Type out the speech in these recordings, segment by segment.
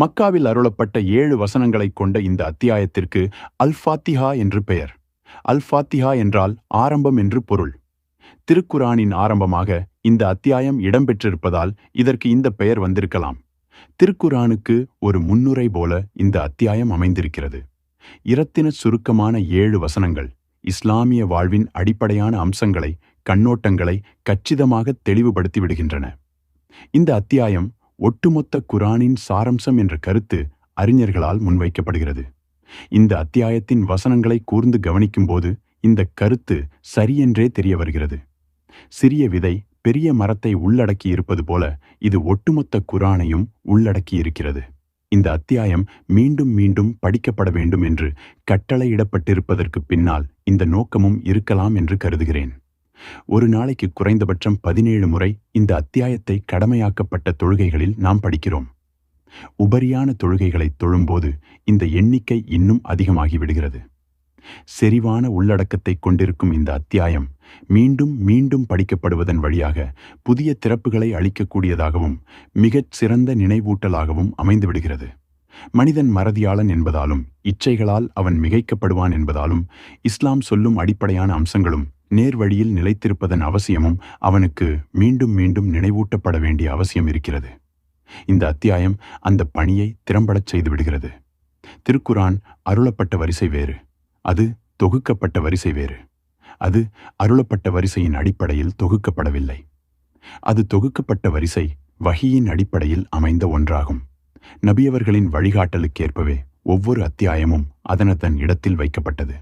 மக்காவில் அருளப்பட்ட ஏழு வசனங்களைக் கொண்ட இந்த அத்தியாயத்திற்கு அல்ஃபாத்திஹா என்று பெயர். அல்ஃபாத்திஹா என்றால் ஆரம்பம் என்று பொருள். திருக்குரானின் ஆரம்பமாக இந்த அத்தியாயம் இடம்பெற்றிருப்பதால் இதற்கு இந்த பெயர் வந்திருக்கலாம். திருக்குரானுக்கு ஒரு முன்னுரை போல இந்த அத்தியாயம் அமைந்திருக்கிறது. இரத்தின சுருக்கமான ஏழு வசனங்கள் இஸ்லாமிய வாழ்வின் அடிப்படையான அம்சங்களை கண்ணோட்டங்களை கச்சிதமாக தெளிவுபடுத்தி விடுகின்றன. இந்த அத்தியாயம் ஒட்டுமொத்த குரானின் சாரம்சம் என்ற கருத்து அறிஞர்களால் முன்வைக்கப்படுகிறது. இந்த அத்தியாயத்தின் வசனங்களை கூர்ந்து கவனிக்கும்போது இந்த கருத்து சரியென்றே தெரிய வருகிறது. சிறிய விதை பெரிய மரத்தை உள்ளடக்கி இருப்பது போல இது ஒட்டுமொத்த குரானையும் உள்ளடக்கி இருக்கிறது. இந்த அத்தியாயம் மீண்டும் மீண்டும் படிக்கப்பட வேண்டும் என்று கட்டளையிடப்பட்டிருப்பதற்கு பின்னால் இந்த நோக்கமும் இருக்கலாம் என்று கருதுகிறேன். ஒரு நாளைக்கு குறைந்தபட்சம் பதினேழு முறை இந்த அத்தியாயத்தை கடமையாக்கப்பட்ட தொழுகைகளில் நாம் படிக்கிறோம். உபரியான தொழுகைகளை தொழும்போது இந்த எண்ணிக்கை இன்னும் அதிகமாகிவிடுகிறது. செறிவான உள்ளடக்கத்தை கொண்டிருக்கும் இந்த அத்தியாயம் மீண்டும் மீண்டும் படிக்கப்படுவதன் வழியாக புதிய திறப்புகளை அளிக்கக்கூடியதாகவும் மிகச் சிறந்த நினைவூட்டலாகவும் அமைந்துவிடுகிறது. மனிதன் மறதியாளன் என்பதாலும் இச்சைகளால் அவன் மிகைக்கப்படுவான் என்பதாலும் இஸ்லாம் சொல்லும் அடிப்படையான அம்சங்களும் நேர்வழியில் நிலைத்திருப்பதன் அவசியமும் அவனுக்கு மீண்டும் மீண்டும் நினைவூட்டப்பட வேண்டிய அவசியம் இருக்கிறது. இந்த அத்தியாயம் அந்த பணியை திறம்படச் செய்து விடுகிறது. திருக்குரான் அருளப்பட்ட வரிசை வேறு அது தொகுக்கப்பட்ட வரிசை வேறு அது அருளப்பட்ட வரிசையின் அடிப்படையில் தொகுக்கப்படவில்லை. அது தொகுக்கப்பட்ட வரிசை வகியின் அடிப்படையில் அமைந்த ஒன்றாகும். நபியவர்களின் வழிகாட்டலுக்கேற்பவே ஒவ்வொரு அத்தியாயமும் அதனதன் இடத்தில் வைக்கப்பட்டது.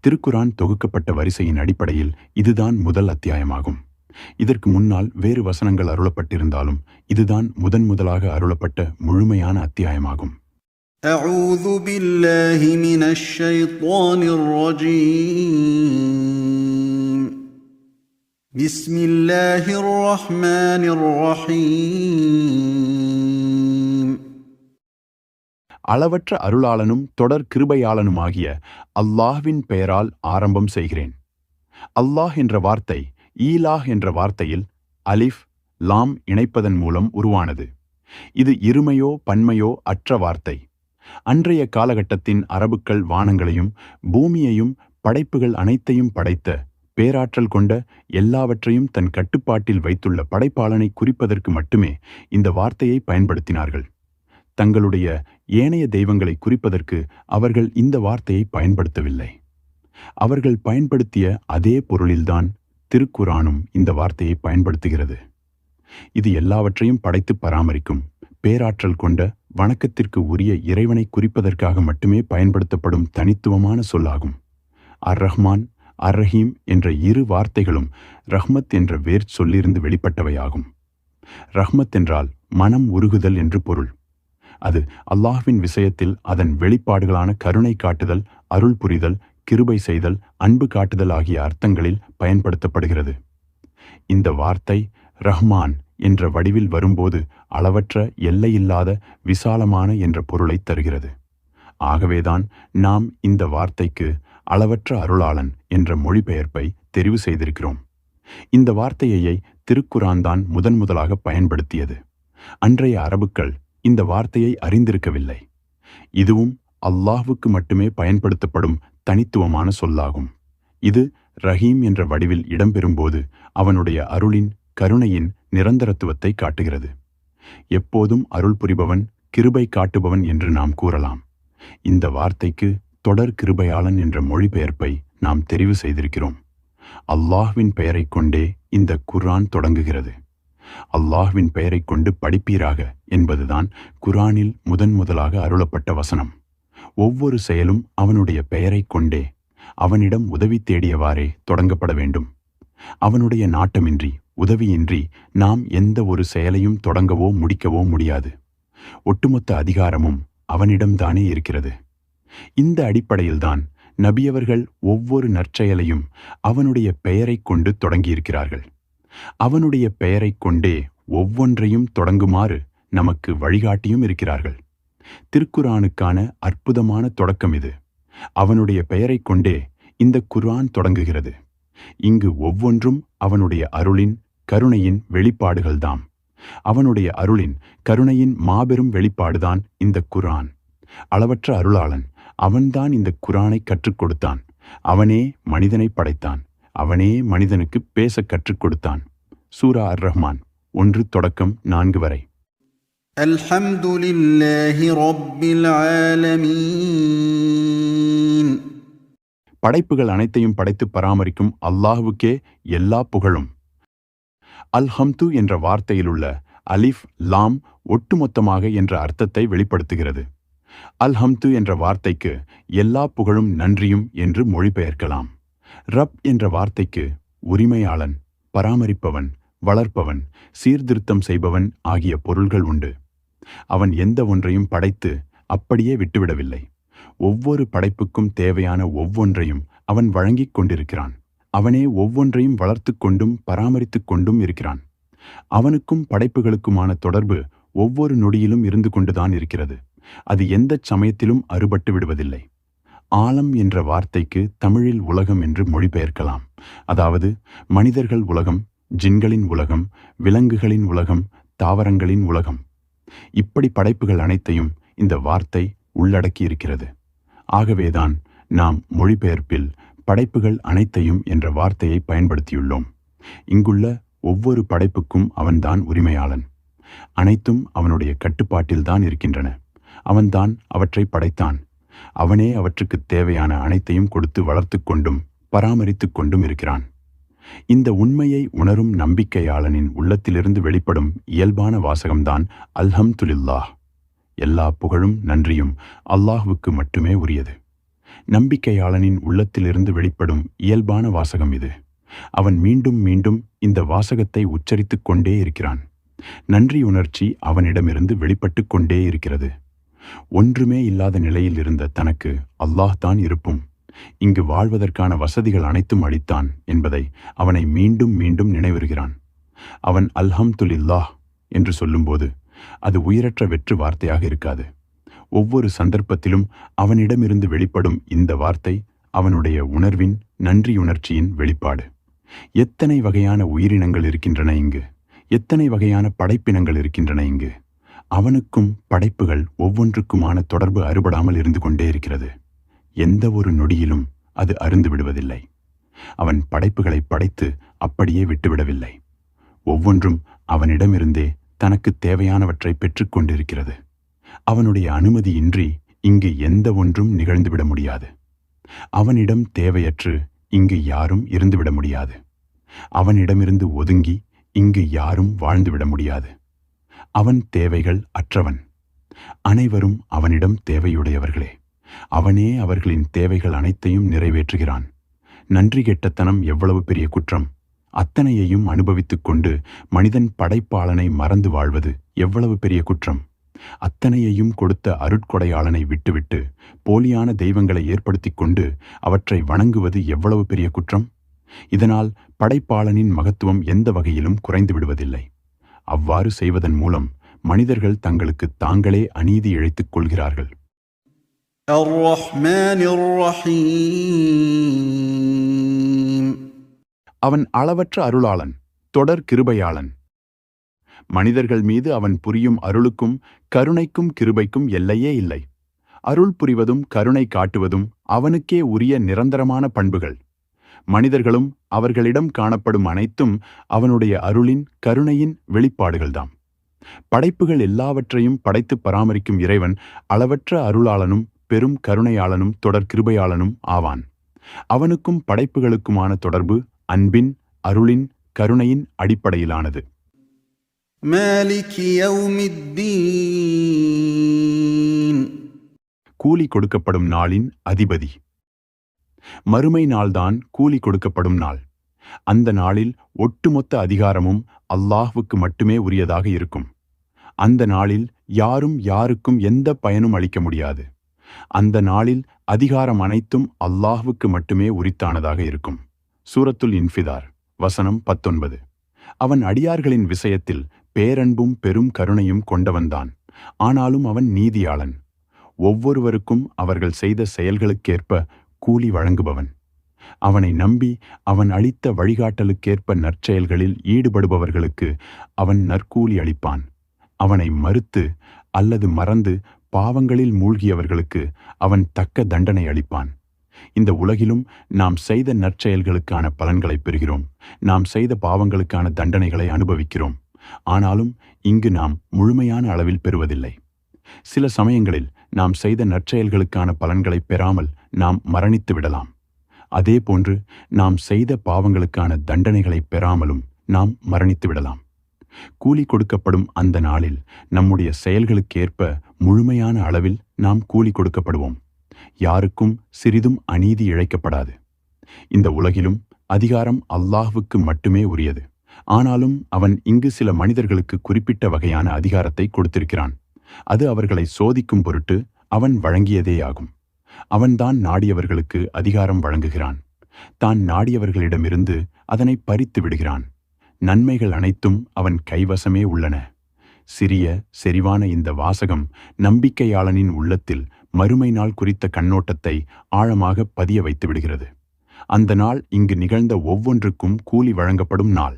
திருக்குரான் தொகுக்கப்பட்ட வரிசையின் அடிப்படையில் இதுதான் முதல் அத்தியாயமாகும் இதற்கு முன்னால் வேறு வசனங்கள் அருளப்பட்டிருந்தாலும் இதுதான் முதன் முதலாக அருளப்பட்ட முழுமையான அத்தியாயமாகும் أعوذ بالله من الشيطان الرجيم بسم الله الرحمن الرحيم அளவற்ற அருளாளனும் தொடர் கிருபையாளனுமாகிய அல்லாஹ்வின் பெயரால் ஆரம்பம் செய்கிறேன். அல்லாஹ் என்ற வார்த்தை ஈலாஹ் என்ற வார்த்தையில் அலிஃப் லாம் இணைப்பதன் மூலம் உருவானது. இது இருமையோ பன்மையோ அற்ற வார்த்தை. அன்றைய காலகட்டத்தின் அரபுக்கள் வானங்களையும் பூமியையும் படைப்புகள் அனைத்தையும் படைத்த பேராற்றல் கொண்ட எல்லாவற்றையும் தன் கட்டுப்பாட்டில் வைத்துள்ள படைப்பாளனை குறிப்பதற்கு மட்டுமே இந்த வார்த்தையை பயன்படுத்தினார்கள். தங்களுடைய ஏனைய தெய்வங்களை குறிப்பதற்கு அவர்கள் இந்த வார்த்தையை பயன்படுத்தவில்லை. அவர்கள் பயன்படுத்திய அதே பொருளில்தான் திருக்குரானும் இந்த வார்த்தையை பயன்படுத்துகிறது. இது எல்லாவற்றையும் படைத்து பராமரிக்கும் பேராற்றல் கொண்ட வணக்கத்திற்கு உரிய இறைவனை குறிப்பதற்காக மட்டுமே பயன்படுத்தப்படும் தனித்துவமான சொல்லாகும். அர் ரஹ்மான் அர் ரஹீம் என்ற இரு வார்த்தைகளும் ரஹ்மத் என்ற வேர் சொல்லிருந்து வெளிப்பட்டவையாகும். ரஹ்மத் என்றால் மனம் உருகுதல் என்று பொருள். அது அல்லாஹ்வின் விஷயத்தில் அதன் வெளிப்பாடுகளான கருணை காட்டுதல் அருள் புரிதல் கிருபை செய்தல் அன்பு காட்டுதல் ஆகிய அர்த்தங்களில் பயன்படுத்தப்படுகிறது. இந்த வார்த்தை ரஹ்மான் என்ற வடிவில் வரும்போது அளவற்ற எல்லையில்லாத விசாலமான என்ற பொருளை தருகிறது. ஆகவேதான் நாம் இந்த வார்த்தைக்கு அளவற்ற அருளாளன் என்ற மொழிபெயர்ப்பை தெரிவு செய்திருக்கிறோம். இந்த வார்த்தையை திருக்குரான் தான் முதன் முதலாக பயன்படுத்தியது. அன்றைய அரபுக்கள் இந்த வார்த்தையை அறிந்திருக்கவில்லை. இதுவும் அல்லாஹுக்கு மட்டுமே பயன்படுத்தப்படும் தனித்துவமான சொல்லாகும். இது ரஹீம் என்ற வடிவில் இடம்பெறும்போது அவனுடைய அருளின் கருணையின் நிரந்தரத்துவத்தை காட்டுகிறது. எப்போதும் அருள் புரிபவன் கிருபை காட்டுபவன் என்று நாம் கூறலாம். இந்த வார்த்தைக்கு தொடர் கிருபையாளன் என்ற மொழிபெயர்ப்பை நாம் தெரிவு செய்திருக்கிறோம். அல்லாஹ்வின் பெயரைக் கொண்டே இந்த குர்ஆன் தொடங்குகிறது. அல்லாஹ்வின் பெயரைக் கொண்டு படிப்பீராக என்பதுதான் குரானில் முதன் முதலாக அருளப்பட்ட வசனம். ஒவ்வொரு செயலும் அவனுடைய பெயரைக் கொண்டே அவனிடம் உதவி தேடியவாறே தொடங்கப்பட வேண்டும். அவனுடைய நாட்டமின்றி உதவியின்றி நாம் எந்த ஒரு செயலையும் தொடங்கவோ முடிக்கவோ முடியாது. ஒட்டுமொத்த அதிகாரமும் அவனிடம்தானே இருக்கிறது. இந்த அடிப்படையில்தான் நபியவர்கள் ஒவ்வொரு நற்செயலையும் அவனுடைய பெயரைக் கொண்டு தொடங்கியிருக்கிறார்கள். அவனுடைய பெயரைக் கொண்டே ஒவ்வொன்றையும் தொடங்குமாறு நமக்கு வழிகாட்டியும் இருக்கிறார்கள். திருக்குரானுக்கான அற்புதமான தொடக்கம் இது. அவனுடைய பெயரைக் கொண்டே இந்த குர்ஆன் தொடங்குகிறது. இங்கு ஒவ்வொன்றும் அவனுடைய அருளின் கருணையின் வெளிப்பாடுகள்தாம். அவனுடைய அருளின் கருணையின் மாபெரும் வெளிப்பாடுதான் இந்த குர்ஆன். அளவற்ற அருளாளன் அவன்தான் இந்த குரானை கற்றுக் கொடுத்தான். அவனே மனிதனை படைத்தான். அவனே மனிதனுக்கு பேசக் கற்றுக் கொடுத்தான் சூரா அர் ரஹ்மான் ஒன்று தொடக்கம் நான்கு வரை الحمد لله رب العالمين படைப்புகள் அனைத்தையும் படைத்து பராமரிக்கும் அல்லாஹ்வுக்கே எல்லா புகழும் அல்ஹம்து என்ற வார்த்தையிலுள்ள அலிஃப் லாம் ஒட்டுமொத்தமாக என்ற அர்த்தத்தை வெளிப்படுத்துகிறது அல்ஹம்து என்ற வார்த்தைக்கு எல்லா புகழும் நன்றியும் என்று மொழிபெயர்க்கலாம் ரப் என்ற வார்த்தைக்கு உரிமையாளன் பராமரிப்பவன் வளர்ப்பவன் சீர்திருத்தம் செய்பவன் ஆகிய பொருள்கள் உண்டு. அவன் எந்த ஒன்றையும் படைத்து அப்படியே விட்டுவிடவில்லை. ஒவ்வொரு படைப்புக்கும் தேவையான ஒவ்வொன்றையும் அவன் வழங்கிக் கொண்டிருக்கிறான். அவனே ஒவ்வொன்றையும் வளர்த்துக் கொண்டும் பராமரித்துக் கொண்டும் இருக்கிறான். அவனுக்கும் படைப்புகளுக்குமான தொடர்பு ஒவ்வொரு நொடியிலும் இருந்து கொண்டுதான் இருக்கிறது. அது எந்தச் சமயத்திலும் அறுபட்டு விடுவதில்லை. ஆழம் என்ற வார்த்தைக்கு தமிழில் உலகம் என்று மொழிபெயர்க்கலாம். அதாவது மனிதர்கள் உலகம் ஜின்களின் உலகம் விலங்குகளின் உலகம் தாவரங்களின் உலகம். இப்படி படைப்புகள் அனைத்தையும் இந்த வார்த்தை உள்ளடக்கியிருக்கிறது. ஆகவேதான் நாம் மொழிபெயர்ப்பில் படைப்புகள் அனைத்தையும் என்ற வார்த்தையை பயன்படுத்தியுள்ளோம். இங்குள்ள ஒவ்வொரு படைப்புக்கும் அவன்தான் உரிமையாளன். அனைத்தும் அவனுடைய கட்டுப்பாட்டில்தான் இருக்கின்றன. அவன்தான் அவற்றை படைத்தான். அவனே அவற்றுக்குத் தேவையான அனைத்தையும் கொடுத்து வளர்த்து கொண்டும் பராமரித்து கொண்டும் இருக்கிறான். இந்த உண்மையை உணரும் நம்பிக்கையாளனின் உள்ளத்திலிருந்து வெளிப்படும் இயல்பான வாசகம்தான் அல்ஹம் துலில்லா எல்லா புகழும் நன்றியும் அல்லாஹுவுக்கு மட்டுமே உரியது. நம்பிக்கையாளனின் உள்ளத்திலிருந்து வெளிப்படும் இயல்பான வாசகம் இது. அவன் மீண்டும் மீண்டும் இந்த வாசகத்தை உச்சரித்துக் கொண்டே இருக்கிறான். நன்றி உணர்ச்சி அவனிடமிருந்து வெளிப்பட்டு கொண்டே இருக்கிறது. ஒன்றுமே இல்லாத நிலையில் இருந்த தனக்கு அல்லாஹ் தான் இருப்பும். இங்கு வாழ்வதற்கான வசதிகள் அனைத்தும் அளித்தான் என்பதை அவனை மீண்டும் மீண்டும் நினைவுறுகிறான். அவன் அல்ஹம்துலில்லாஹ் என்று சொல்லும்போது அது உயிரற்ற வெற்று வார்த்தையாக இருக்காது. ஒவ்வொரு சந்தர்ப்பத்திலும் அவனிடமிருந்து வெளிப்படும் இந்த வார்த்தை அவனுடைய உணர்வின் நன்றியுணர்ச்சியின் வெளிப்பாடு. எத்தனை வகையான உயிரினங்கள் இருக்கின்றன இங்கு? எத்தனை வகையான படைப்பினங்கள் இருக்கின்றன இங்கு? அவனுக்கும் படைப்புகள் ஒவ்வொன்றுக்குமான தொடர்பு அறுபடாமல் இருந்து கொண்டே இருக்கிறது. எந்த ஒரு நொடியிலும் அது அருந்து விடுவதில்லை. அவன் படைப்புகளை படைத்து அப்படியே விட்டுவிடவில்லை. ஒவ்வொன்றும் அவனிடமிருந்தே தனக்கு தேவையானவற்றை பெற்றுக்கொண்டிருக்கிறது அவனுடைய அனுமதியின்றி இங்கு எந்த ஒன்றும் நிகழ்ந்துவிட முடியாது. அவனிடம் தேவையற்று இங்கு யாரும் இருந்துவிட முடியாது. அவனிடமிருந்து ஒதுங்கி இங்கு யாரும் வாழ்ந்துவிட முடியாது. அவன் தேவைகள் அற்றவன். அனைவரும் அவனிடம் தேவையுடையவர்களே. அவனே அவர்களின் தேவைகள் அனைத்தையும் நிறைவேற்றுகிறான். நன்றி கெட்டத்தனம் எவ்வளவு பெரிய குற்றம். அத்தனையையும் அனுபவித்துக் கொண்டு மனிதன் படைப்பாளனை மறந்து வாழ்வது எவ்வளவு பெரிய குற்றம். அத்தனையையும் கொடுத்த அருட்கொடையாளனை விட்டுவிட்டு போலியான தெய்வங்களை ஏற்படுத்திக் கொண்டு அவற்றை வணங்குவது எவ்வளவு பெரிய குற்றம். இதனால் படைப்பாளனின் மகத்துவம் எந்த வகையிலும் குறைந்து விடுவதில்லை அவ்வாறு செய்வதன் மூலம் மனிதர்கள் தங்களுக்கு தாங்களே அநீதி இழைத்துக் கொள்கிறார்கள். அவன் அளவற்ற அருளாளன் தொடர் கிருபையாளன். மனிதர்கள் மீது அவன் புரியும் அருளுக்கும் கருணைக்கும் கிருபைக்கும் எல்லையே இல்லை. அருள் புரிவதும் கருணை காட்டுவதும் அவனுக்கே உரிய நிரந்தரமான பண்புகள். மனிதர்களும் அவர்களிடம் காணப்படும் அனைத்தும் அவனுடைய அருளின் கருணையின் வெளிப்பாடுகள்தாம். படைப்புகள் எல்லாவற்றையும் படைத்து பராமரிக்கும் இறைவன் அளவற்ற அருளாளனும் பெரும் கருணையாளனும் தொடர் கிருபையாளனும் ஆவான். அவனுக்கும் படைப்புகளுக்குமான தொடர்பு அன்பின் அருளின் கருணையின் அடிப்படையிலானது. கூலி கொடுக்கப்படும் நாளின் அதிபதி. மறுமை நாள்தான் கூலி கொடுக்கப்படும் நாள். அந்த நாளில் ஒட்டுமொத்த அதிகாரமும் அல்லாஹ்வுக்கு மட்டுமே உரியதாக இருக்கும். அந்த நாளில் யாரும் யாருக்கும் எந்த பயனும் அளிக்க முடியாது. அந்த நாளில் அதிகாரம் அனைத்தும் அல்லாஹ்வுக்கு மட்டுமே உரித்தானதாக இருக்கும். சூரத்துல் இன்ஃபிதார் வசனம் பத்தொன்பது. அவன் அடியார்களின் விஷயத்தில் பேரன்பும் பெரும் கருணையும் கொண்டவன்தான். ஆனாலும் அவன் நீதியாளன். ஒவ்வொருவருக்கும் அவர்கள் செய்த செயல்களுக்கேற்ப கூலி வழங்குபவன். அவனை நம்பி அவன் அளித்த வழிகாட்டலுக்கேற்ப நற்செயல்களில் ஈடுபடுபவர்களுக்கு அவன் நற்கூலி அளிப்பான். அவனை மறுத்து அல்லது மறந்து பாவங்களில் மூழ்கியவர்களுக்கு அவன் தக்க தண்டனை அளிப்பான். இந்த உலகிலும் நாம் செய்த நற்செயல்களுக்கான பலன்களை பெறுகிறோம். நாம் செய்த பாவங்களுக்கான தண்டனைகளை அனுபவிக்கிறோம். ஆனாலும் இங்கு நாம் முழுமையான அளவில் பெறுவதில்லை. சில சமயங்களில் நாம் செய்த நற்செயல்களுக்கான பலன்களை பெறாமல் நாம் மரணித்து விடலாம். அதேபோன்று நாம் செய்த பாவங்களுக்கான தண்டனைகளை பெறாமலும் நாம் மரணித்து விடலாம். கூலி கொடுக்கப்படும் அந்த நாளில் நம்முடைய செயல்களுக்கேற்ப முழுமையான அளவில் நாம் கூலி கொடுக்கப்படுவோம். யாருக்கும் சிறிதும் அநீதி இழைக்கப்படாது. இந்த உலகிலும் அதிகாரம் அல்லாஹுவுக்கு மட்டுமே உரியது. ஆனாலும் அவன் இங்கு சில மனிதர்களுக்கு குறிப்பிட்ட வகையான அதிகாரத்தை கொடுத்திருக்கிறான். அது அவர்களை சோதிக்கும் பொருட்டு அவன் வழங்கியதேயாகும். அவன்தான் நாடியவர்களுக்கு அதிகாரம் வழங்குகிறான். தான் நாடியவர்களிடமிருந்து அதனை பறித்து விடுகிறான். நன்மைகள் அனைத்தும் அவன் கைவசமே உள்ளன. சிறிய செறிவான இந்த வாசகம் நம்பிக்கையாளனின் உள்ளத்தில் மறுமை நாள் குறித்த கண்ணோட்டத்தை ஆழமாக பதிய வைத்து விடுகிறது. அந்த நாள் இங்கு நிகழ்ந்த ஒவ்வொன்றுக்கும் கூலி வழங்கப்படும் நாள்.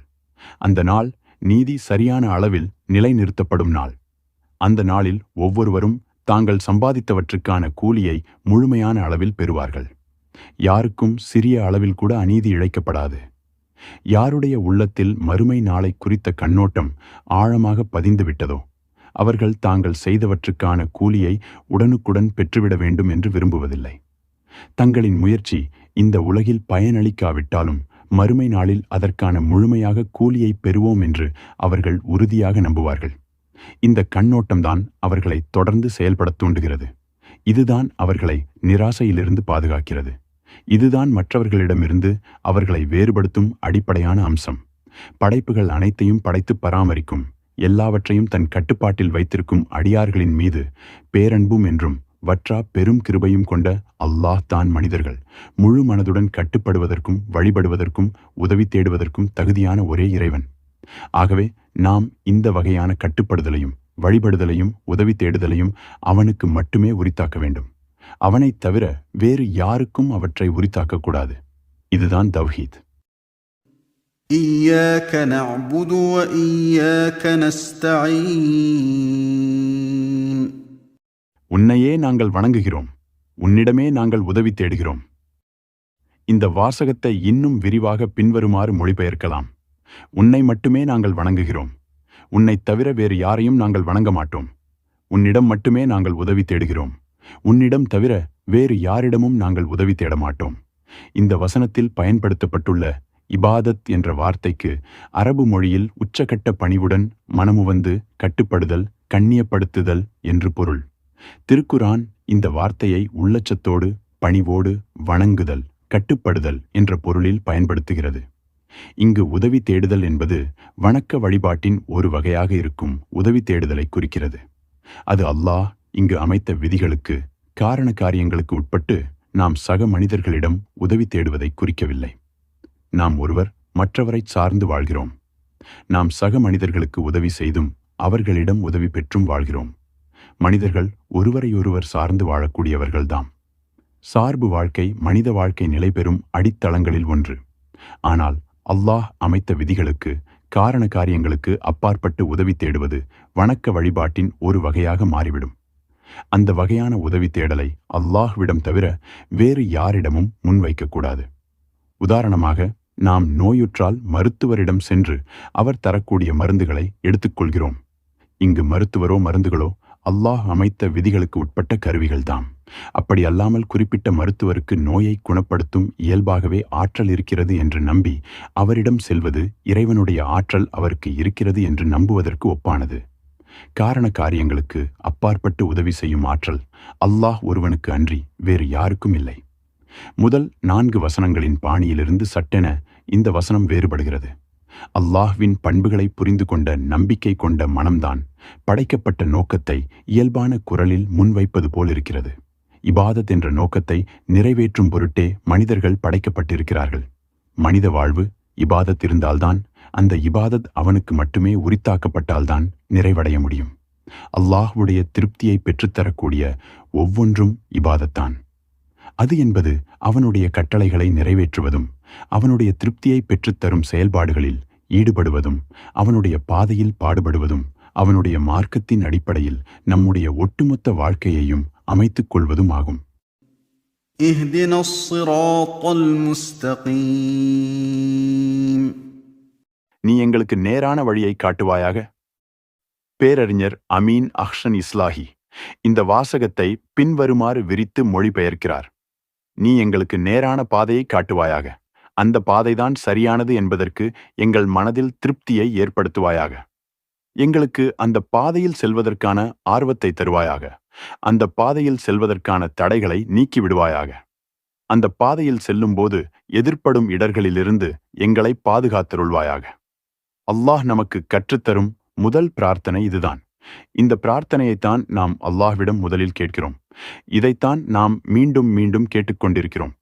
அந்த நாள் நீதி சரியான அளவில் நிலைநிறுத்தப்படும் நாள். அந்த நாளில் ஒவ்வொருவரும் தாங்கள் சம்பாதித்தவற்றுக்கான கூலியை முழுமையான அளவில் பெறுவார்கள். யாருக்கும் சிறிய அளவில் கூட அநீதி இழைக்கப்படாது. யாருடைய உள்ளத்தில் மறுமை நாளை குறித்த கண்ணோட்டம் ஆழமாக பதிந்துவிட்டதோ அவர்கள் தாங்கள் செய்தவற்றுக்கான கூலியை உடனுக்குடன் பெற்றுவிட வேண்டும் என்று விரும்புவதில்லை. தங்களின் முயற்சி இந்த உலகில் பயனளிக்காவிட்டாலும் மறுமை நாளில் அதற்கான முழுமையாக கூலியை பெறுவோம் என்று அவர்கள் உறுதியாக நம்புவார்கள். இந்த கண்ணோட்டம்தான் அவர்களை தொடர்ந்து செயல்பட தூண்டுகிறது. இதுதான் அவர்களை நிராசையிலிருந்து பாதுகாக்கிறது. இதுதான் மற்றவர்களிடமிருந்து அவர்களை வேறுபடுத்தும் அடிப்படையான அம்சம். படைப்புகள் அனைத்தையும் படைத்து பராமரிக்கும் எல்லாவற்றையும் தன் கட்டுப்பாட்டில் வைத்திருக்கும் அடியார்களின் மீது பேரன்பும் என்றும் வற்றா பெரும் கிருபையும் கொண்ட அல்லாஹ் தான் மனிதர்கள். முழு மனதுடன் கட்டுப்படுவதற்கும் வழிபடுவதற்கும் உதவி தேடுவதற்கும் தகுதியான ஒரே இறைவன். ஆகவே நாம் இந்த வகையான கட்டுப்படுதலையும் வழிபடுதலையும் உதவி தேடுதலையும் அவனுக்கு மட்டுமே உரித்தாக்க வேண்டும் அவனைத் தவிர வேறு யாருக்கும் அவற்றை உரித்தாக்கக்கூடாது இதுதான் தவ்ஹீத் إياك نعبد وإياك نستعين உன்னையே நாங்கள் வணங்குகிறோம் உன்னிடமே நாங்கள் உதவி தேடுகிறோம் இந்த வாசகத்தை இன்னும் விரிவாக பின்வருமாறு மொழிபெயர்க்கலாம் உன்னை மட்டுமே நாங்கள் வணங்குகிறோம். உன்னைத் தவிர வேறு யாரையும் நாங்கள் வணங்க மாட்டோம். உன்னிடம் மட்டுமே நாங்கள் உதவி தேடுகிறோம். உன்னிடம் தவிர வேறு யாரிடமும் நாங்கள் உதவி தேட மாட்டோம். இந்த வசனத்தில் பயன்படுத்தப்பட்டுள்ள இபாதத் என்ற வார்த்தைக்கு அரபு மொழியில் உச்சகட்ட பணிவுடன் மனமுவந்து கட்டுப்படுதல் கண்ணியப்படுத்துதல் என்று பொருள். திருக்குரான் இந்த வார்த்தையை உள்ளச்சத்தோடு பணிவோடு வணங்குதல் கட்டுப்படுதல் என்ற பொருளில் பயன்படுத்துகிறது. இங்கு உதவி தேடுதல் என்பது வணக்க வழிபாட்டின் ஒரு வகையாக இருக்கும் உதவி தேடுதலை குறிக்கிறது. அது அல்லாஹ் இங்கு அமைத்த விதிகளுக்கு காரண காரியங்களுக்கு உட்பட்டு நாம் சக மனிதர்களிடம் உதவி தேடுவதை குறிக்கவில்லை. நாம் ஒருவர் மற்றவரை சார்ந்து வாழ்கிறோம். நாம் சக மனிதர்களுக்கு உதவி செய்தும் அவர்களிடம் உதவி பெற்றும் வாழ்கிறோம். மனிதர்கள் ஒருவரையொருவர் சார்ந்து வாழக்கூடியவர்கள்தாம். சார்பு வாழ்க்கை மனித வாழ்க்கை நிலை பெறும் அடித்தளங்களில் ஒன்று. ஆனால் அல்லாஹ் அமைத்த விதிகளுக்கு காரண காரியங்களுக்கு அப்பாற்பட்டு உதவி தேடுவது வணக்க வழிபாட்டின் ஒரு வகையாக மாறிவிடும். அந்த வகையான உதவி தேடலை அல்லாஹ்விடம் தவிர வேறு யாரிடமும் முன்வைக்கக்கூடாது. உதாரணமாக நாம் நோயுற்றால் மருத்துவரிடம் சென்று அவர் தரக்கூடிய மருந்துகளை எடுத்துக்கொள்கிறோம். இங்கு மருத்துவரோ மருந்துகளோ அல்லாஹ் அமைத்த விதிகளுக்கு உட்பட்ட கருவிகள்தாம். அப்படி அல்லாமல் குறிப்பிட்ட மருத்துவருக்கு நோயை குணப்படுத்தும் இயல்பாகவே ஆற்றல் இருக்கிறது என்று நம்பி அவரிடம் செல்வது இறைவனுடைய ஆற்றல் அவருக்கு இருக்கிறது என்று நம்புவதற்கு ஒப்பானது. காரண காரியங்களுக்கு அப்பாற்பட்டு உதவி செய்யும் ஆற்றல் அல்லாஹ் ஒருவனுக்கு அன்றி வேறு யாருக்கும் இல்லை. முதல் நான்கு வசனங்களின் பாணியிலிருந்து சட்டென இந்த வசனம் வேறுபடுகிறது. அல்லாஹ்வின் பண்புகளை புரிந்து கொண்ட நம்பிக்கை கொண்ட மனம்தான் படைக்கப்பட்ட நோக்கத்தை இயல்பான குரலில் முன்வைப்பது போலிருக்கிறது. இபாதத் என்ற நோக்கத்தை நிறைவேற்றும் பொருட்டே மனிதர்கள் படைக்கப்பட்டிருக்கிறார்கள். மனித வாழ்வு இபாதத் இருந்தால்தான் அந்த இபாதத் அவனுக்கு மட்டுமே உரித்தாக்கப்பட்டால்தான் நிறைவடைய முடியும். அல்லாஹ்வுடைய திருப்தியை பெற்றுத்தரக்கூடிய ஒவ்வொன்றும் இபாதத்தான். அது என்பது அவனுடைய கட்டளைகளை நிறைவேற்றுவதும் அவனுடைய திருப்தியை பெற்றுத்தரும் செயல்பாடுகளில் ஈடுபடுவதும் அவனுடைய பாதையில் பாடுபடுவதும் அவனுடைய மார்க்கத்தின் அடிப்படையில் நம்முடைய ஒட்டுமொத்த வாழ்க்கையையும் அமைத்துக் கொள்வதும் ஆகும் நீ எங்களுக்கு நேரான வழியை காட்டுவாயாக? பேரறிஞர் அமீன் அஹ்ஷன் இஸ்லாஹி இந்த வாசகத்தை பின்வருமாறு விரித்து மொழிபெயர்க்கிறார். நீ எங்களுக்கு நேரான பாதையை காட்டுவாயாக? அந்த பாதைதான் சரியானது என்பதற்கு எங்கள் மனதில் திருப்தியை ஏற்படுத்துவாயாக? எங்களுக்கு அந்த பாதையில் செல்வதற்கான ஆர்வத்தை தருவாயாக? அந்த பாதையில் செல்வதற்கான தடைகளை நீக்கிவிடுவாயாக. அந்த பாதையில் செல்லும்போது எதிர்ப்படும் இடர்களிலிருந்து எங்களை பாதுகாத்தருள்வாயாக. அல்லாஹ் நமக்கு கற்றுத்தரும் முதல் பிரார்த்தனை இதுதான். இந்த பிரார்த்தனையைத்தான் நாம் அல்லாஹ்விடம் முதலில் கேட்கிறோம். இதைத்தான் நாம் மீண்டும் மீண்டும் கேட்டுக்கொண்டிருக்கிறோம்.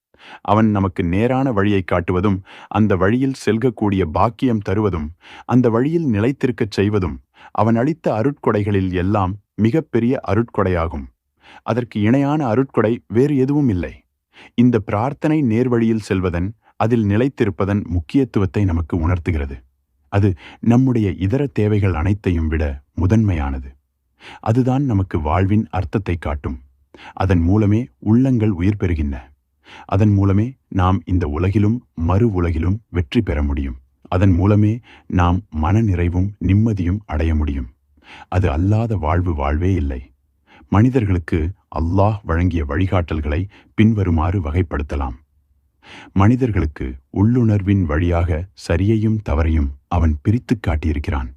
அவன் நமக்கு நேரான வழியை காட்டுவதும் அந்த வழியில் செல்கக்கூடிய பாக்கியம் தருவதும் அந்த வழியில் நிலைத்திருக்கச் செய்வதும் அவன் அளித்த அருட்கொடைகளில் எல்லாம் மிகப்பெரிய அருட்கொடையாகும். அதற்கு இணையான அருட்கொடை வேறு எதுவும் இல்லை. இந்த பிரார்த்தனை நேர்வழியில் செல்வதன் அதில் நிலைத்திருப்பதன் முக்கியத்துவத்தை நமக்கு உணர்த்துகிறது. அது நம்முடைய இதர தேவைகள் அனைத்தையும் விட முதன்மையானது. அதுதான் நமக்கு வாழ்வின் அர்த்தத்தை காட்டும். அதன் மூலமே உள்ளங்கள் உயிர் பெறுகின்றன. அதன் மூலமே நாம் இந்த உலகிலும் மறு உலகிலும் வெற்றி பெற முடியும். அதன் மூலமே நாம் மனநிறைவும் நிம்மதியும் அடைய முடியும். அது அல்லாத வாழ்வு வாழ்வே இல்லை. மனிதர்களுக்கு அல்லாஹ் வழங்கிய வழிகாட்டல்களை பின்வருமாறு வகைப்படுத்தலாம். மனிதர்களுக்கு உள்ளுணர்வின் வழியாக சரியையும் தவறையும் அவன் பிரித்துக் காட்டியிருக்கிறான்.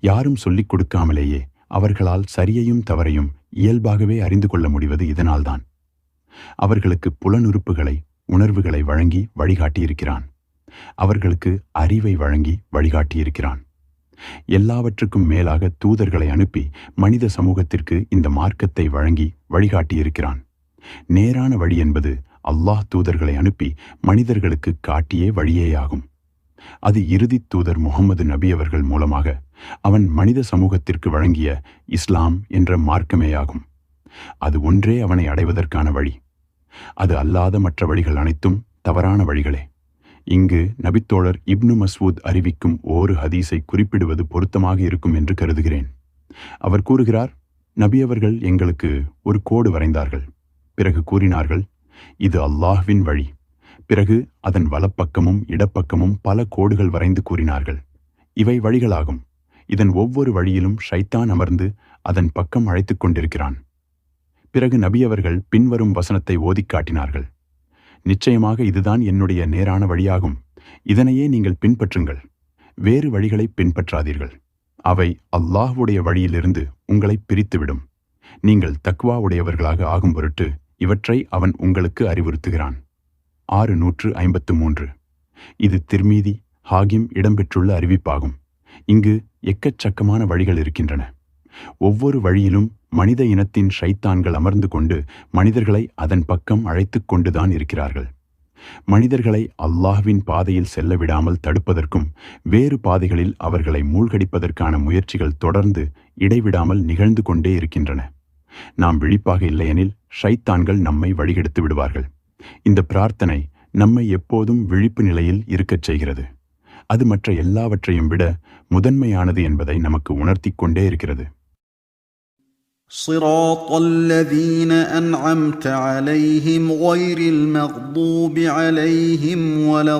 யாரும் சொல்லிக் கொடுக்காமலேயே அவர்களால் சரியையும் தவறையும் இயல்பாகவே அறிந்து கொள்ள முடிவது இதனால்தான். அவர்களுக்கு புலனுறுப்புகளை உணர்வுகளை வழங்கி வழிகாட்டியிருக்கிறான். அவர்களுக்கு அறிவை வழங்கி வழிகாட்டியிருக்கிறான். எல்லாவற்றுக்கும் மேலாக தூதர்களை அனுப்பி மனித சமூகத்திற்கு இந்த மார்க்கத்தை வழங்கி வழிகாட்டியிருக்கிறான். நேரான வழி என்பது அல்லாஹ் தூதர்களை அனுப்பி மனிதர்களுக்கு காட்டியே வழியேயாகும். அது இறுதித் தூதர் முகமது நபி அவர்கள் மூலமாக அவன் மனித சமூகத்திற்கு வழங்கிய இஸ்லாம் என்ற மார்க்கமேயாகும். அது ஒன்றே அவனை அடைவதற்கான வழி. அது அல்லாத மற்ற வழிகள் அனைத்தும் தவறான வழிகளே. இங்கு நபித்தோழர் இப்னு மஸ்வூத் அறிவிக்கும் ஓரு ஹதீஸை குறிப்பிடுவது பொருத்தமாக இருக்கும் என்று கருதுகிறேன். அவர் கூறுகிறார் நபி அவர்கள் எங்களுக்கு ஒரு கோடு வரைந்தார்கள். பிறகு கூறினார்கள் இது அல்லாஹ்வின் வழி. பிறகு அதன் வலப்பக்கமும் இடப்பக்கமும் பல கோடுகள் வரைந்து கூறினார்கள். இவை வழிகளாகும். இதன் ஒவ்வொரு வழியிலும் ஷைத்தான் அமர்ந்து அதன் பக்கம் அழைத்துக் கொண்டிருக்கிறான். பிறகு நபி அவர்கள் பின்வரும் வசனத்தை ஓதிக் காட்டினார்கள். நிச்சயமாக இதுதான் என்னுடைய நேரான வழியாகும். இதனையே நீங்கள் பின்பற்றுங்கள். வேறு வழிகளை பின்பற்றாதீர்கள். அவை அல்லாஹ்வுடைய வழியிலிருந்து உங்களை பிரித்துவிடும். நீங்கள் தக்வா உடையவர்களாக ஆகும் பொருட்டு இவற்றை அவன் உங்களுக்கு அறிவுறுத்துகிறான். ஆறு நூற்று ஐம்பத்து மூன்று. இது திருமீதி ஹாகிம் இடம்பெற்றுள்ள அறிவிப்பாகும். இங்கு எக்கச்சக்கமான வழிகள் இருக்கின்றன. ஒவ்வொரு வழியிலும் மனித இனத்தின் ஷைத்தான்கள் அமர்ந்து கொண்டு மனிதர்களை அதன் பக்கம் அழைத்துக் கொண்டுதான் இருக்கிறார்கள். மனிதர்களை அல்லாஹ்வின் பாதையில் செல்ல விடாமல் தடுப்பதற்கும் வேறு பாதைகளில் அவர்களை மூழ்கடிப்பதற்கான முயற்சிகள் தொடர்ந்து இடைவிடாமல் நிகழ்ந்து கொண்டே இருக்கின்றன. நாம் விழிப்பாக இல்லையெனில் ஷைத்தான்கள் நம்மை வழிகெடுத்து விடுவார்கள். இந்த பிரார்த்தனை நம்மை எப்போதும் விழிப்பு நிலையில் இருக்கச் செய்கிறது. அது மற்ற எல்லாவற்றையும் விட முதன்மையானது என்பதை நமக்கு உணர்த்தி கொண்டே இருக்கிறது. صراط الذين أنعمت عليهم غير المغضوب عليهم ولا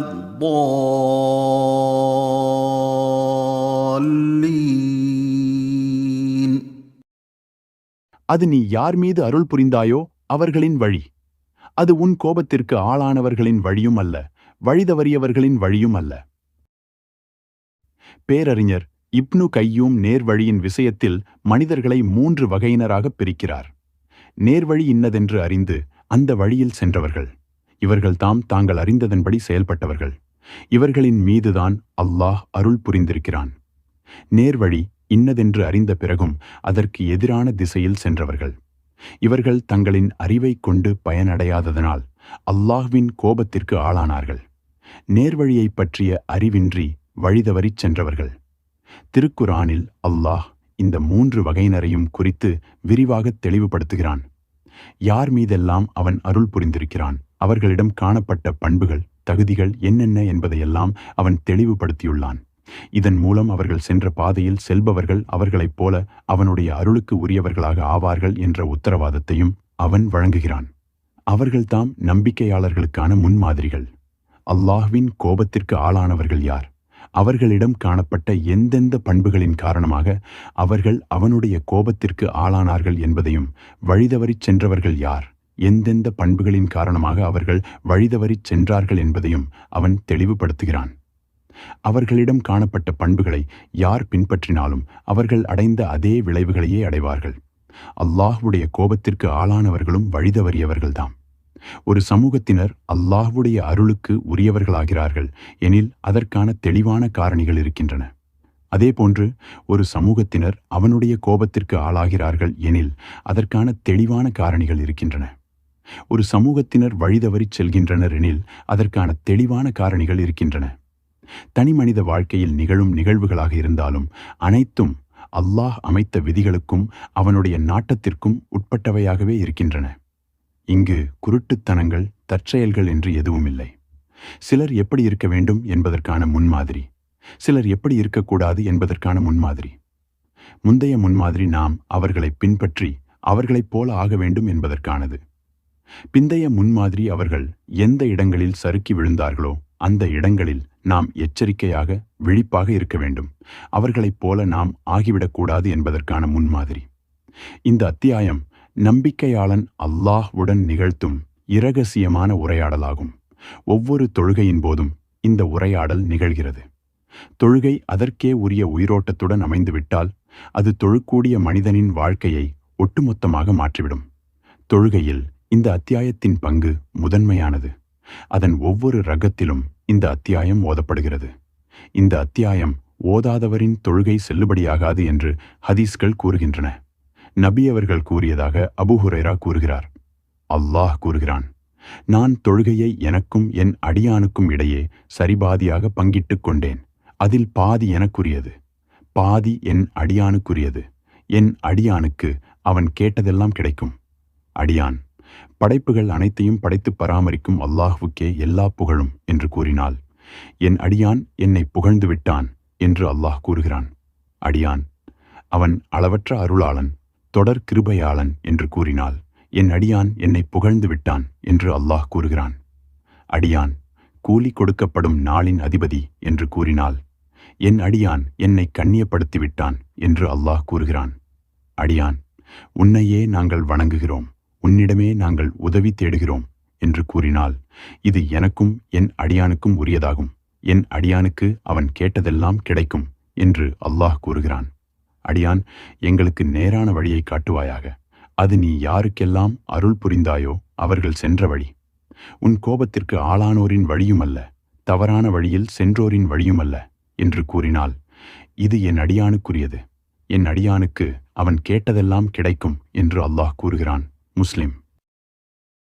الضالين அது நீ யார் மீது அருள் புரிந்தாயோ அவர்களின் வழி அது உன் கோபத்திற்கு ஆளானவர்களின் வழியும் அல்ல வழிதவறியவர்களின் வழியும் அல்ல பேரறிஞர் இப்னு கையூம் நேர்வழியின் விஷயத்தில் மனிதர்களை மூன்று வகையினராகப் பிரிக்கிறார். நேர்வழி இன்னதென்று அறிந்து அந்த வழியில் சென்றவர்கள். இவர்கள் தாம் தாங்கள் அறிந்ததன்படி செயல்பட்டவர்கள். இவர்களின் மீதுதான் அல்லாஹ் அருள் புரிந்திருக்கிறான். நேர்வழி இன்னதென்று அறிந்த பிறகும் அதற்கு எதிரான திசையில் சென்றவர்கள். இவர்கள் தங்களின் அறிவைக் கொண்டு பயனடையாததனால் அல்லாஹ்வின் கோபத்திற்கு ஆளானார்கள். நேர்வழியைப் பற்றிய அறிவின்றி வழிதவறிச் சென்றவர்கள். திருக்குரானில் அல்லாஹ் இந்த மூன்று வகையினரையும் குறித்து விரிவாகத் தெளிவுபடுத்துகிறான். யார் மீதெல்லாம் அவன் அருள் புரிந்திருக்கிறான் அவர்களிடம் காணப்பட்ட பண்புகள் தகுதிகள் என்னென்ன என்பதையெல்லாம் அவன் தெளிவுபடுத்தியுள்ளான். இதன் மூலம் அவர்கள் சென்ற பாதையில் செல்பவர்கள் அவர்களைப் போல அவனுடைய அருளுக்கு உரியவர்களாக ஆவார்கள் என்ற உத்தரவாதத்தையும் அவன் வழங்குகிறான். அவர்கள்தாம் நம்பிக்கையாளர்களுக்கான முன்மாதிரிகள். அல்லாஹ்வின் கோபத்திற்கு ஆளானவர்கள் யார்? அவர்களிடம் காணப்பட்ட எந்தெந்த பண்புகளின் காரணமாக அவர்கள் அவனுடைய கோபத்திற்கு ஆளானார்கள் என்பதையும் வழிதவறிச் சென்றவர்கள் யார்? எந்தெந்த பண்புகளின் காரணமாக அவர்கள் வழிதவறிச் சென்றார்கள் என்பதையும் அவன் தெளிவுபடுத்துகிறான். அவர்களிடம் காணப்பட்ட பண்புகளை யார் பின்பற்றினாலும் அவர்கள் அடைந்த அதே விளைவுகளையே அடைவார்கள். அல்லாஹ்வுடைய கோபத்திற்கு ஆளானவர்களும் வழிதவறியவர்கள்தாம். ஒரு சமூகத்தினர் அல்லாஹ்வுடைய அருளுக்கு உரியவர்களாகிறார்கள் எனில் அதற்கான தெளிவான காரணிகள் இருக்கின்றன. அதேபோன்று ஒரு சமூகத்தினர் அவனுடைய கோபத்திற்கு ஆளாகிறார்கள் எனில் அதற்கான தெளிவான காரணிகள் இருக்கின்றன. ஒரு சமூகத்தினர் வழிதவறிச் செல்கின்றனர் எனில் அதற்கான தெளிவான காரணிகள் இருக்கின்றன. தனிமனித வாழ்க்கையில் நிகழும் நிகழ்வுகளாக இருந்தாலும் அனைத்தும் அல்லாஹ் அமைத்த விதிகளுக்கும் அவனுடைய நாட்டத்திற்கும் உட்பட்டவையாகவே இருக்கின்றன. இங்கு குருட்டுத்தனங்கள் தற்செயல்கள் என்று எதுவும் இல்லை சிலர் எப்படி இருக்க வேண்டும் என்பதற்கான முன்மாதிரி. சிலர் எப்படி இருக்கக்கூடாது என்பதற்கான முன்மாதிரி. முந்தைய முன்மாதிரி நாம் அவர்களை பின்பற்றி அவர்களைப் போல ஆக வேண்டும் என்பதற்கானது. பிந்தைய முன்மாதிரி அவர்கள் எந்த இடங்களில் சறுக்கி விழுந்தார்களோ அந்த இடங்களில் நாம் எச்சரிக்கையாக விழிப்பாக இருக்க வேண்டும். அவர்களைப் போல நாம் ஆகிவிடக்கூடாது என்பதற்கான முன்மாதிரி. இந்த அத்தியாயம் நம்பிக்கையாளன் அல்லாஹ்வுடன் நிகழ்த்தும் இரகசியமான உரையாடலாகும். ஒவ்வொரு தொழுகையின் போதும் இந்த உரையாடல் நிகழ்கிறது. தொழுகை அதற்கே உரிய உயிரோட்டத்துடன் அமைந்துவிட்டால் அது தொழுக்கூடிய மனிதனின் வாழ்க்கையை ஒட்டுமொத்தமாக மாற்றிவிடும். தொழுகையில் இந்த அத்தியாயத்தின் பங்கு முதன்மையானது. அதன் ஒவ்வொரு ரகத்திலும் இந்த அத்தியாயம் ஓதப்படுகிறது. இந்த அத்தியாயம் ஓதாதவரின் தொழுகை செல்லுபடியாகாது என்று ஹதீஸ்கள் கூறுகின்றன. நபி அவர்கள் கூறியதாக அபுஹுரைரா கூறுகிறார். அல்லாஹ் கூறுகிறான் நான் தொழுகையை எனக்கும் என் அடியானுக்கும் இடையே சரிபாதியாக பங்கிட்டுக் கொண்டேன். அதில் பாதி எனக்குரியது. பாதி என் அடியானுக்குரியது. என் அடியானுக்கு அவன் கேட்டதெல்லாம் கிடைக்கும். அடியான் படைப்புகள் அனைத்தையும் படைத்து பராமரிக்கும் அல்லாஹ்வுக்கே எல்லா புகழும் என்று கூறினாள். என் அடியான் என்னை புகழ்ந்து விட்டான் என்று அல்லாஹ் கூறுகிறான். அடியான் அவன் அளவற்ற அருளாளன். தொடர் கிருபையாளன் என்று கூறினாள் என் அடியான் என்னை புகழ்ந்து விட்டான் என்று அல்லாஹ் கூறுகிறான். அடியான் கூலி கொடுக்கப்படும் நாளின் அதிபதி என்று கூறினாள் என் அடியான் என்னை கண்ணியப்படுத்தி விட்டான் என்று அல்லாஹ் கூறுகிறான். அடியான் உன்னையே நாங்கள் வணங்குகிறோம் உன்னிடமே நாங்கள் உதவி தேடுகிறோம் என்று கூறினால் இது எனக்கும் என் அடியானுக்கும் உரியதாகும். என் அடியானுக்கு அவன் கேட்டதெல்லாம் கிடைக்கும் என்று அல்லாஹ் கூறுகிறான். அடியான் எங்களுக்கு நேரான வழியை காட்டுவாயாக. அது நீ யாருக்கெல்லாம் அருள் புரிந்தாயோ அவர்கள் சென்ற வழி. உன் கோபத்திற்கு ஆளானோரின் வழியுமல்ல தவறான வழியில் சென்றோரின் வழியுமல்ல என்று கூறினால் இது என் அடியானுக்குரியது. என் அடியானுக்கு அவன் கேட்டதெல்லாம் கிடைக்கும் என்று அல்லாஹ் கூறுகிறான். முஸ்லிம்.